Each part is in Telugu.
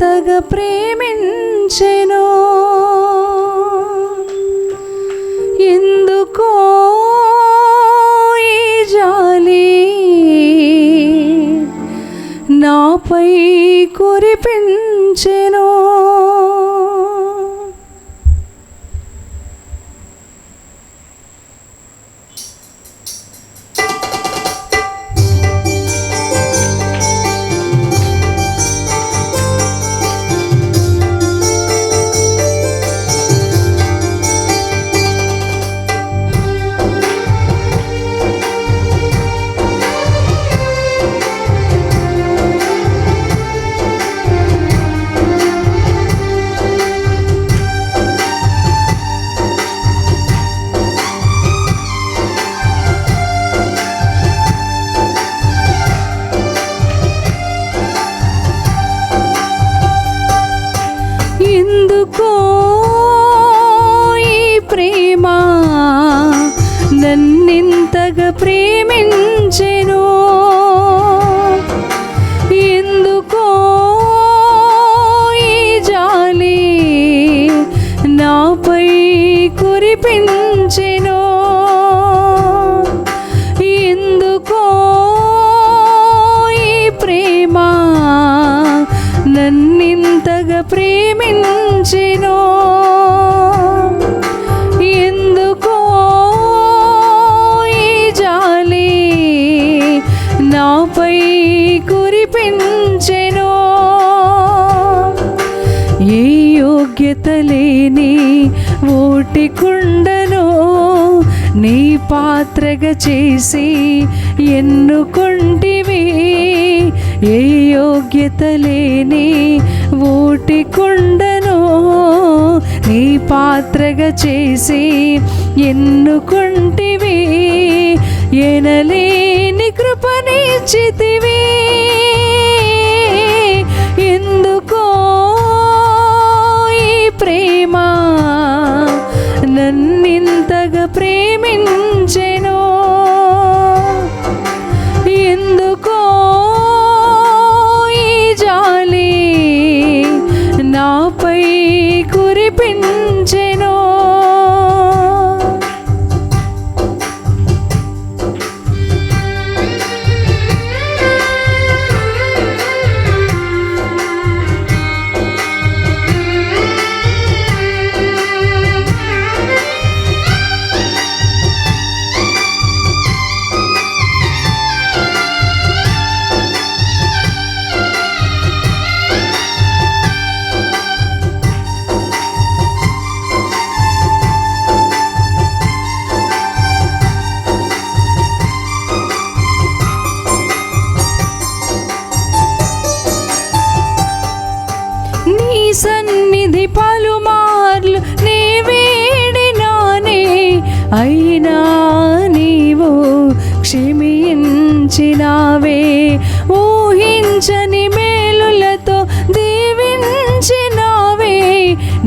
తగ ప్రేమించెనో. ఎందుకో ఈ జాలి నాపై కురిపించెనో. కురిపించెను ఎందుకో ఈ ప్రేమ నన్నింతగా ప్రేమించెను? ఎందుకో ఈ జాలి నాపై కురిపించెను? ఏ యోగ్యత లేని ఓటి కుండను నీ పాత్రగా చేసి ఎన్నుకొంటివి? ఏ యోగ్యత లేని ఓటి కుండను నీ పాత్రగా చేసి ఎన్నుకొంటివి? ఎనలేని కృపనిచ్చితివి కురిపించెను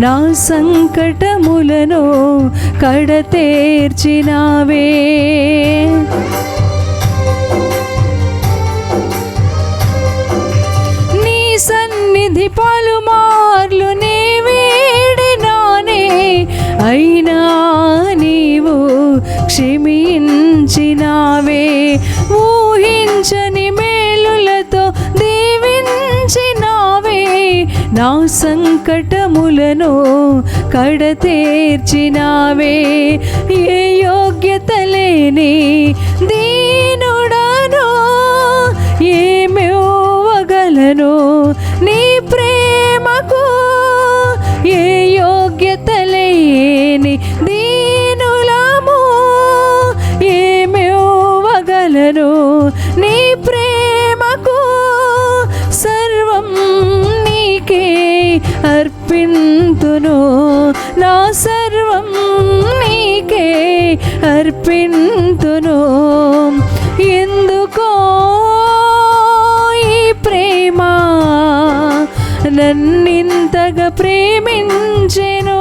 నా సంకటములను కడతేర్చినావే. నీ సన్నిధి పలుమార్లు నీ వేడినానే అయినా నీవు క్షమించినావే. నా సంకటములను కడతీర్చినావే. ఏ యోగ్యత లేని దీనుడను ఏమివ్వగలను? సర్వం నీకే అర్పింతును. ఎందుకో ఈ ప్రేమ నన్నింతగా ప్రేమించెను.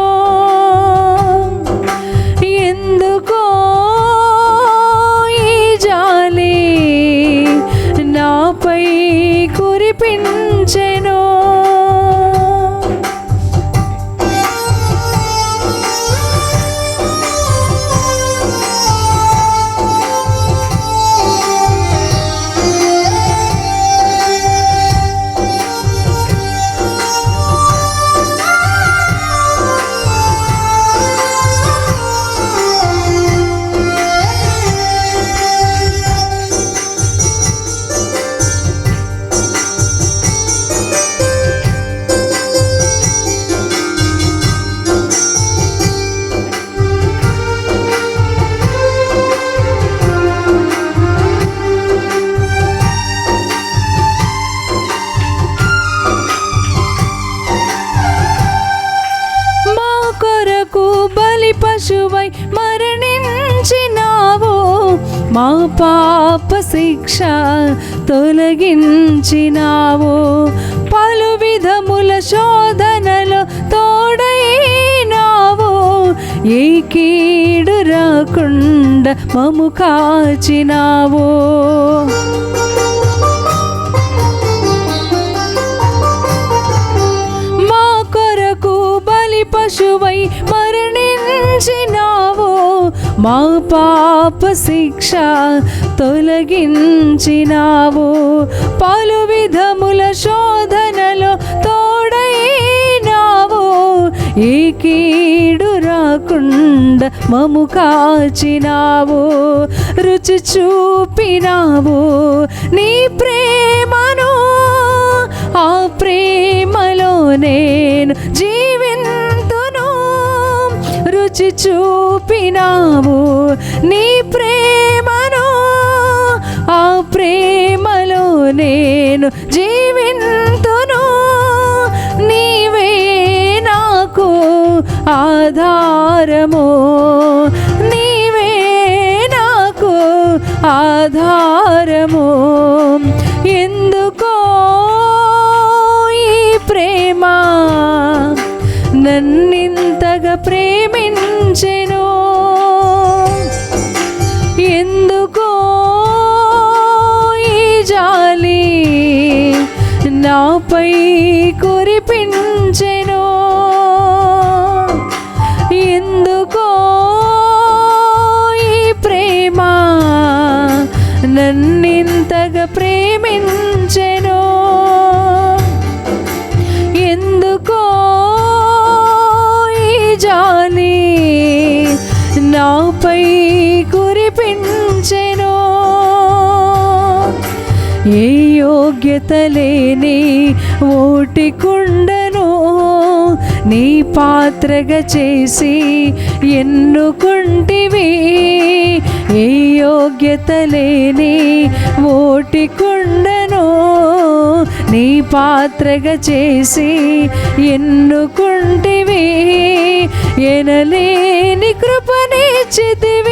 శిశువై మరణించినావో. మా పాప శిక్ష తొలగించినావో. పలు విధముల శోధనలో తోడైనావో. ఏ కీడు రాకుండా మము కాచినావో. మా కొరకు బలి పశువై మరణి తొలగించినావు మా పాప శిక్ష తొలగించినావు. పలు విధముల శోధనలో తోడైనావు. ఈ కీడు రాకుండా మము కాచినావు. రుచి చూపినావు. నీ ప్రేమను ఆ ప్రేమలో నేను జీ రుచి చూపినావు నీ ప్రేమను. ఆ ప్రేమలో నేను జీవింతును. నీవే నాకు ఆధారము. నీవే నాకు ఆధారము. ఎందుకో ఈ ప్రేమ? నన్నింతగా ప్రేమించెను ఎందుకో ఈ జాలి నాపై కురిపించెను. ఏ యోగ్యత లేని ఓటి కుండను నీ పాత్రగా చేసి ఎన్నుకుంటివి. ఏ యోగ్యత లేని ఓటి కుండను నీ పాత్రగా చేసి ఎన్నుకుంటివి. ఎనలేని కృపనిచ్చితివి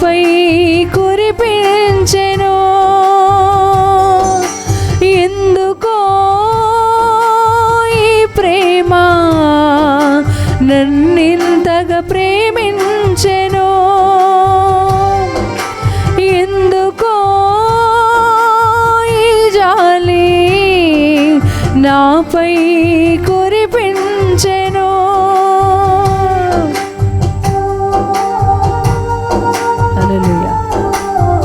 నాపై కురిపించెను. ఎందుకో ఈ ప్రేమ నన్నింతగా ప్రేమించెను. ఎందుకో ఈ జాలి నాపై